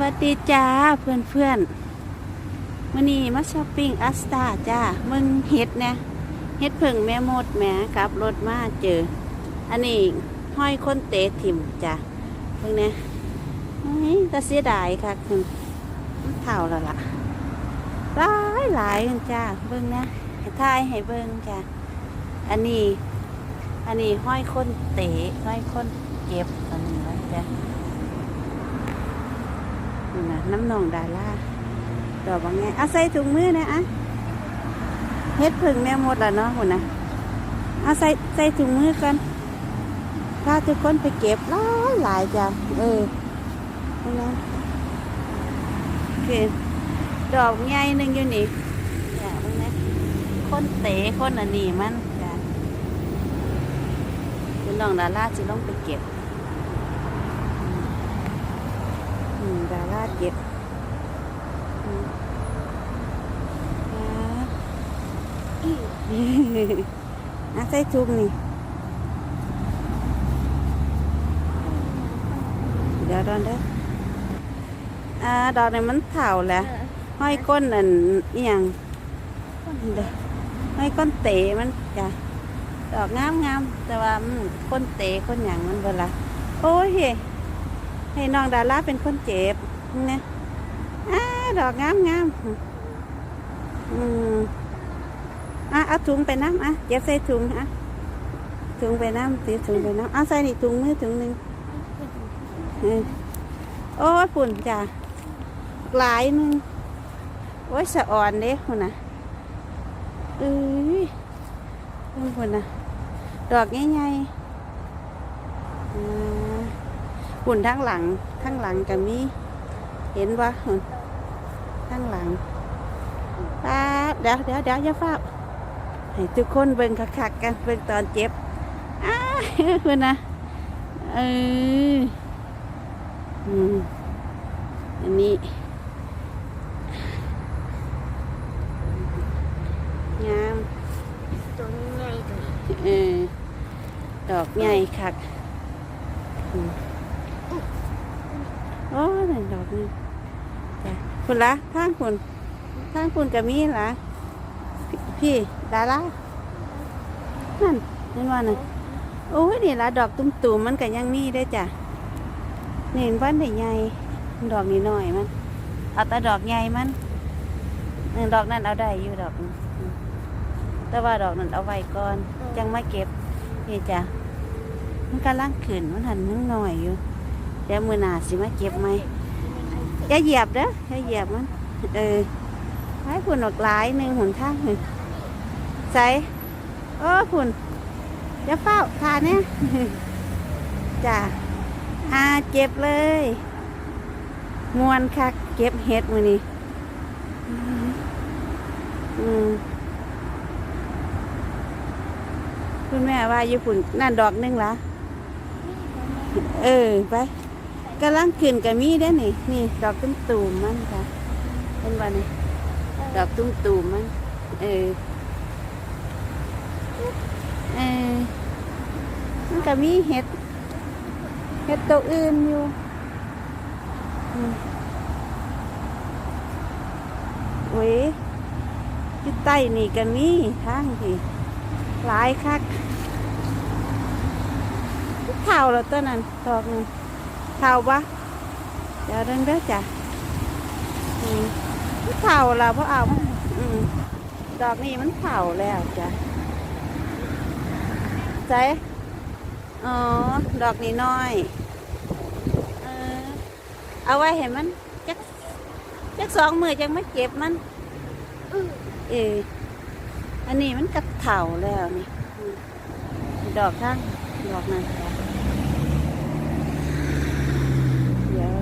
วัสดีจ้าเพื่อนเพื่อนๆวันนี้มาช้อปปิ้งอัสตาจ้ามึงเฮ็ดเนี่ยเฮ็ดผึ่งแม่มดแม่ขับรถมาเจอ อันนี้ห้อยคนเตะถิ่มจ้าเพิ่งเนี่ยเฮ้ยเสียดายค่ะคุณเท่าแล้วล่ะหลายหลายจ้าเบิ่งนะให้ทายให้เบิ่งจ้าอันนี้ อันนี้ห้อยคนเตะห้อยคนเก็บอันนี้ไว้จ้า นะน้ำนองดาล่าดอกบางไงเอาใส่ถุงมือนะอะเฮ็ดผึ่งแม่หมดล้วเนาะหุ่นนะเอาใส่ใส่ถุงมือกันพาทุกคนไปเก็บหลายหลายจ้ะเออนี่นะโอเคดอกใหญ่หนึ่งอยู่นี่จ้ะตรงนี้คนเตะคนอันนี้มันจ้ะคุณน้องดาล่าจะลงไปเก็บ อืม ดาราเจ็บอืมครับอะใส่ถุงนี่ เดี๋ยวดอนเด้ออ่าดอกนี่มันเถ่าแหละห้อยก้นอันอหย่างเด้อห้อยก้นเตะมันจ้ะดอกงามงามๆแต่ว่าก้นเตะก้นหยังมันเวลาโอ้ยเฮ้ ให้น้องดาราเป็นคนเจ็บนี่ยอ้าดอกงามงามอืมอะเอาถุงไปน้ำอะเก็บใส่ถุงอะถุงไปน้ำตีถุงไปน้ำเอาใส่นี่ถุงมือถุงหนึ่งโอ้ยปุ่นจ้ะหลายหนึงโอ้ยสะอ่อนเด้คุณนะเอ้ยเพิ่งคุณนะดอกใหญ่ๆอ่า หุ่นทั้งหลังทั้งหลังก็มีเห็นว่าหุ่นทั้งหลังป้าดเดี๋ยวเดี๋ยวเดี๋ยวอย่าฟ้าวให้ทุกคนเบิ่งคักๆกันเบิ่งตอนเจ็บอ้าคุณนะเอออืมอันนี้งามตัวนี้ไงตัวนี้เออดอกใหญ่คักอืมโอ้ยนั่น ดอกนี่จ้ะคุณละทางคุณทางคุณกับมีละพี่ดารานั่นนั่นว่าน่ะโอ้ยนี่ละดอกตุ้มๆมันก็ยังมีเด้จ้ะนี่เห็นบ้านใหญ่ดอกนี้หน้อยมันเอาแต่ดอกใหญ่มันดอกนั้นเอาได้อยู่ดอกแต่ว่าดอกนั้นเอาไว้ก่อนจังมาเก็บนี่จ้ะมันกำลังขึ้นมันหันยังหน่อยอยู่เดี๋ยวมือหนาสิมาเก็บไหม อย่าเหยียบเด้ออย่าเหยียบมันเออให้ผุนออกหลายหนึ่งหนทางหนึ่งใส่เออผุนอย่าเฝ้าทานเนี่ยจ้ะอาเก็บเลยมวนคักเก็บเห็ดมือนี้อือืมคุณแม่ว่าญี่ปุ่นนั่นดอกหนึงละเออ ไป กำลังขึ้นกับมีได้อนี่นี่ ดอกตุ้มตูมๆมันค่ะเป็นวันนี้ดอกตุ้มตูมๆมันเออเออมันก็มีเห็ดเห็ดตัวอื่นอยู่อืมเว้ยที่ใต้นี่ก็มีทางที่หลายคักเท่าแล้วตัวนั้นดอกหนึง เท่าปะเดี๋ยวเดินเด้อจ้ะอืมเท่าแล้วเพราะเอาอืมดอกนี้มันเท่าแล้วจ้ะใจอ๋อ ดอกนี้น้อยเออเอาไว้เห็นมันจักจักสองมือจังไม่เก็บมันเอออันนี้มันกระเถาแล้วนี่ ดอกข้างดอกนั้นจ้ะเดี๋ยว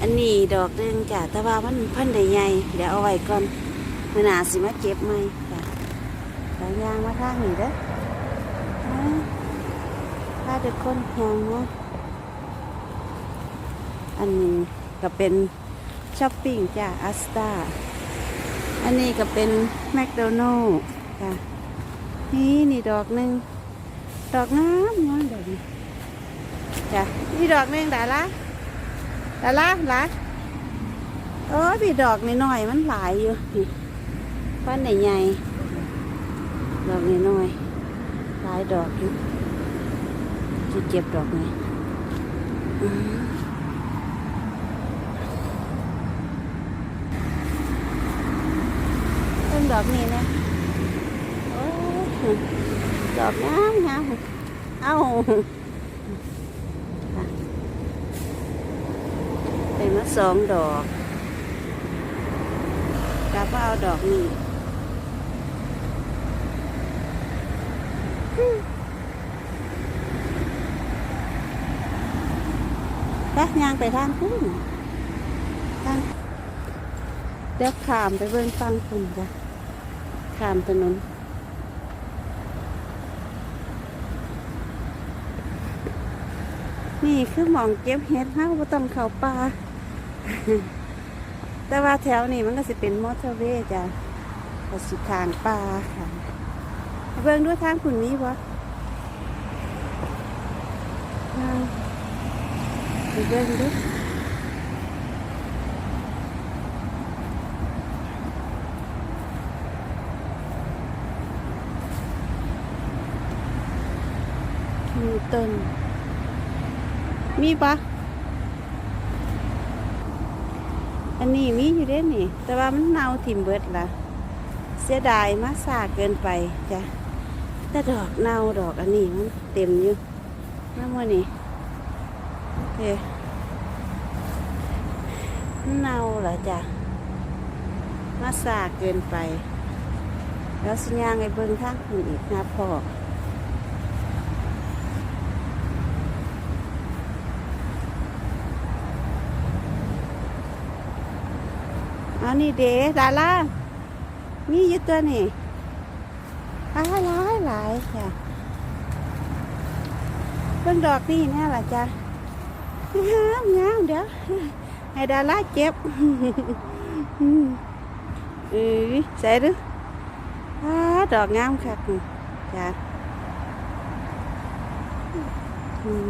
อันนี้ดอกหนึงจ้ะแต่ว่ามันพันได้ใหญ่เดี๋ยวเอาไว้ก่อนมือหนาสิมาเก็บไหมจ้ะหลายยางมาทางนี้เด้อมาถ้าเด็กคนยางนะอันนี้ก็เป็นช้อปปิ้งจ้ะอัสตาอันนี้ก็เป็นแมคโดนัลล์จ้ะนี่นี่ดอกหนึ่งดอกงามงามดอกนี้จ้ะนี่ดอกหนึ่งได้ละ แต่ละละโอ้ยพี่ดอกน้อยๆมันหลายอยู่นี่ป้านใหญ่ๆดอกน้อยๆหลายดอกอยู่จะเก็บดอกไหนต้นดอกนี้นะโอ้ดอกงามงามเอ้า เป็นมา สองดอกกลับเอาดอกนี้ไปยางไปทางพุ่นทางเดี๋ยวขามไปเบิ่งฟังคุณจ้ะขามถนนนี่คือหมองเก็บเห็ดเฮาบ่ต้องเข้าป่า แต่ว่าแถวนี้มันก็สิเป็นมอเตอร์เวย์จ้ะก็สิทางป่าค่ะเบิ่งด้วยทางคุณมีบ่อ่าไปเบิ่งดูมีต้นมีปะอั นนี้มีอยู่เด้นี่ แต่ว่ามันเน่าถิ่มเบิดละเสียดายมาสาเกินไปจ้ะแต่ดอกเน่าดอกอันนี้มันเต็มอยู่น้ำมันนี่โอเคเน่าเหรอจ้ะมาสาเกินไป แล้วสัญญาณไอ้เบิ้งทางคุณอีกนะพ่อ อันนี้เดดาล่ามีอยู่ตัวนี่หลายหลายหลายจ้ะเพิ่งดอกนี่แน่ล่ะจ้ะงามงามเดี๋ยวให้ดาล่าเก็บเออใส่ดูอ้ดอกงามครับนี่จ้ะอืม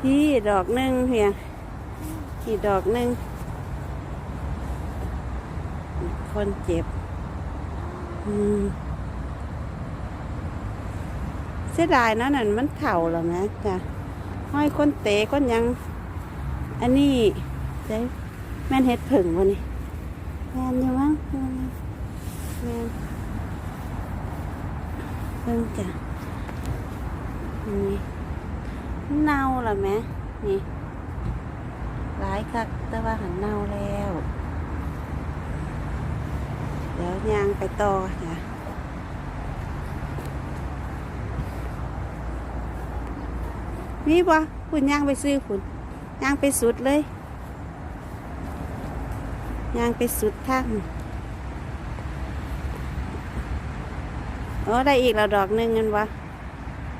พี่ดอกหนึ่งเพียง อีกดอกหนึ่งคนเจ็บเสียดายนะนั่นมันเข่าแล้วนะจ้ะห้อยคนเตะคนยัง อันนี้เจ๊แม่นเฮ็ดผึ่งวะนี่แม่นอยู่มั้งแม่นแมนเพิ่งจ้ะนี่เน่าและแม่นี่ หลายคักแต่ว่าหันเน่าแล้ว เดี๋ยวยางไปต่อจ้ะมีบ่คุณยางไปซื้อคุณยางไปสุดเลยยางไปสุดทางโอ้ได้อีกแล้วดอกหนึ่งเงินวะ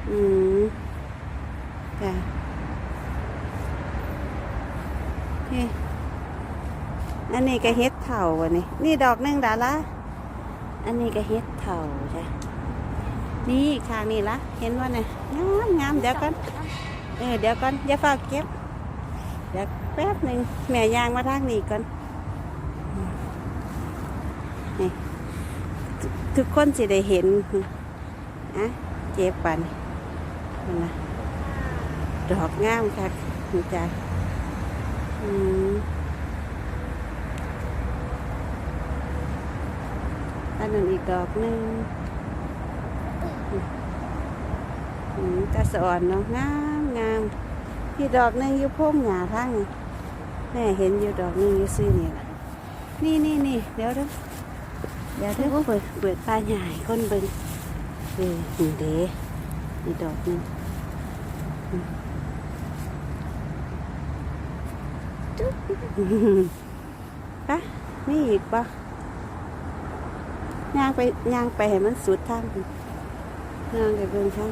อืมจ้ะ นี่ อันนี้ก็เฮ็ดเถาวะนี่นี่ดอกหนึ่งดาละอันนี้ก็เฮ็ดเถาจ้ะนี่ข้างนี่ละเห็นว่าเนี่ยงามงามเดี๋ยวก่อนเออเดี๋ยวก่อนอย่าฝากเก็บเดี๋ยวแป๊บหนึ่งแม่ยางมาทางนี้ก่อนนี่ทุกคนสิได้เห็นอะเจ็บปันนะดอกงามค่ะนี่จ้ะอืม อันนั้นอีกดอกหนึ่งอืมกระสอนเนาะงามงามที่ดอกหนึ่งอยู่โพงหยาทางนี่แม่เห็นอยู่ดอกหนึ่งอยู่ซื้อนี่ล่ะนี่นี่นี่เดี๋ยวเดี๋ยวเดี๋ยวเดี๋ยวเปิดเปิดตาใหญ่คนเบิ่งเออนี่เด้นี่ดอกหนึ่งปะมีอีกปะ ย่างไปย่างไปให้มันสุดทางย่างไปเบิ่งทาง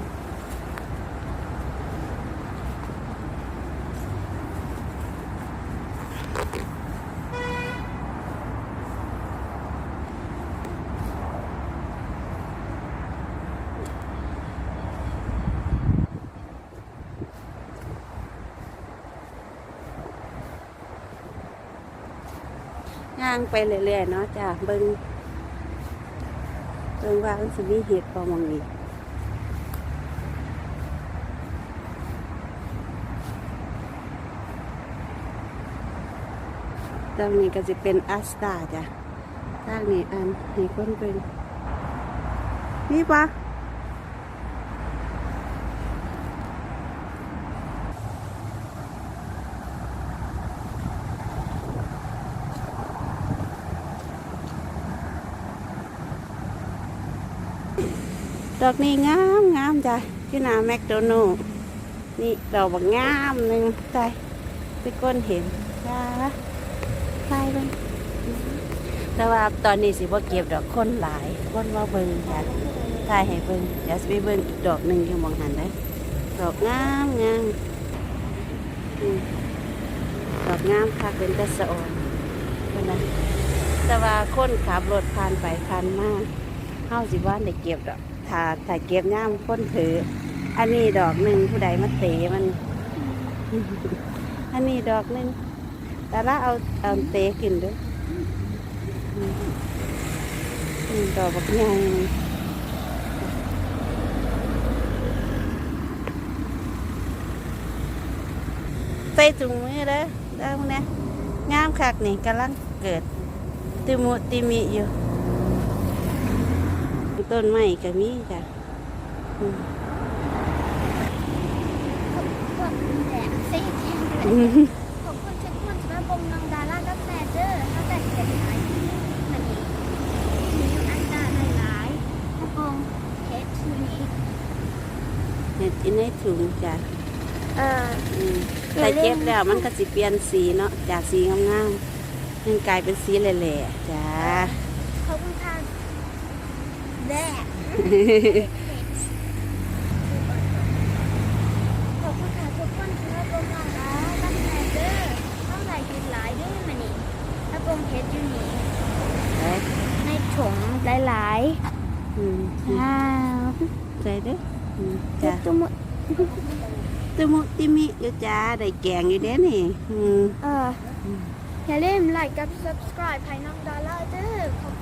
างไปเรื่อยๆเนาะจ้ะเบิ่ง เบิ่งว่ามันสิมีเห็ดบ่หมองนี้ตรงนี้ก็จะเป็นอัสตาจ้ะทางนี้อันให้คนเป็นนี่ปะ ดอกนี้งามงามจ้ะที่นาแมคโดนัลนี่ดอกบักงามหนึ่งใจไปก้นเห็นจ้าไปเบิ่งแต่ว่าตอนนี้สิบ่เก็บดอกคนหลายคนว่าเบิ่งจ้ะถ่ายให้เบิ่งเดี๋ยวสิไปเบิ่งอีกดอกหนึ่งอยู่มองหันได้ดอกงามงามดอกงามค่ะเป็นตะสะออนนะแต่ว่าคนขับรถผ่านไปผ่านมาเฮาสิว่าได้เก็บดอก ถ้าถ้าเก็บย่ามคนถือ อันนี้ดอกหนึ่งผู้ใดมาเตะมัน อันนี้ดอกหนึ่งแต่ละเอาเอาเตะกินด้วยดอกบักใหญ่ใส่ถุงมือเด้อได้พวกเนี้งามคักนี่กำลังเกิดติมุติมิอยู่ ต้นไม้ก็มีจ้ะอืมขอบคุณแหละสิขอบคุณทุกคนที่มาบ่มน้องดารากับแม่เด้อถ้าแต่เห็นหลายมันนี่มีอันดาหลายๆถ้าปงเพชรที่นี้เห็ดอินในถุงจ้ะเอออืมแต่เจ็บแล้วมันก็สิเปลี่ยนสีเนาะจากสีงามๆมันกลายเป็นสีแหล่ๆจ้ะ แดกขอบคุณค่ะทุกคนที่มาบ่มน้องดารากับแม่เด้อต้องหลายกินหลายเด้อมันนี่ถ้าปงเพชรอยู่นี่ไปในถุงหลายอืมๆว้าวใส่เด้ออืมจุจ้ะดตุ้มตุมุติมิอยู่จ้าได้แกงอยู่เด้นี่อืม เอออย่าลืมไลค์กับ subscribe ให้น้องดอลลาร์เด้อขอบคุณ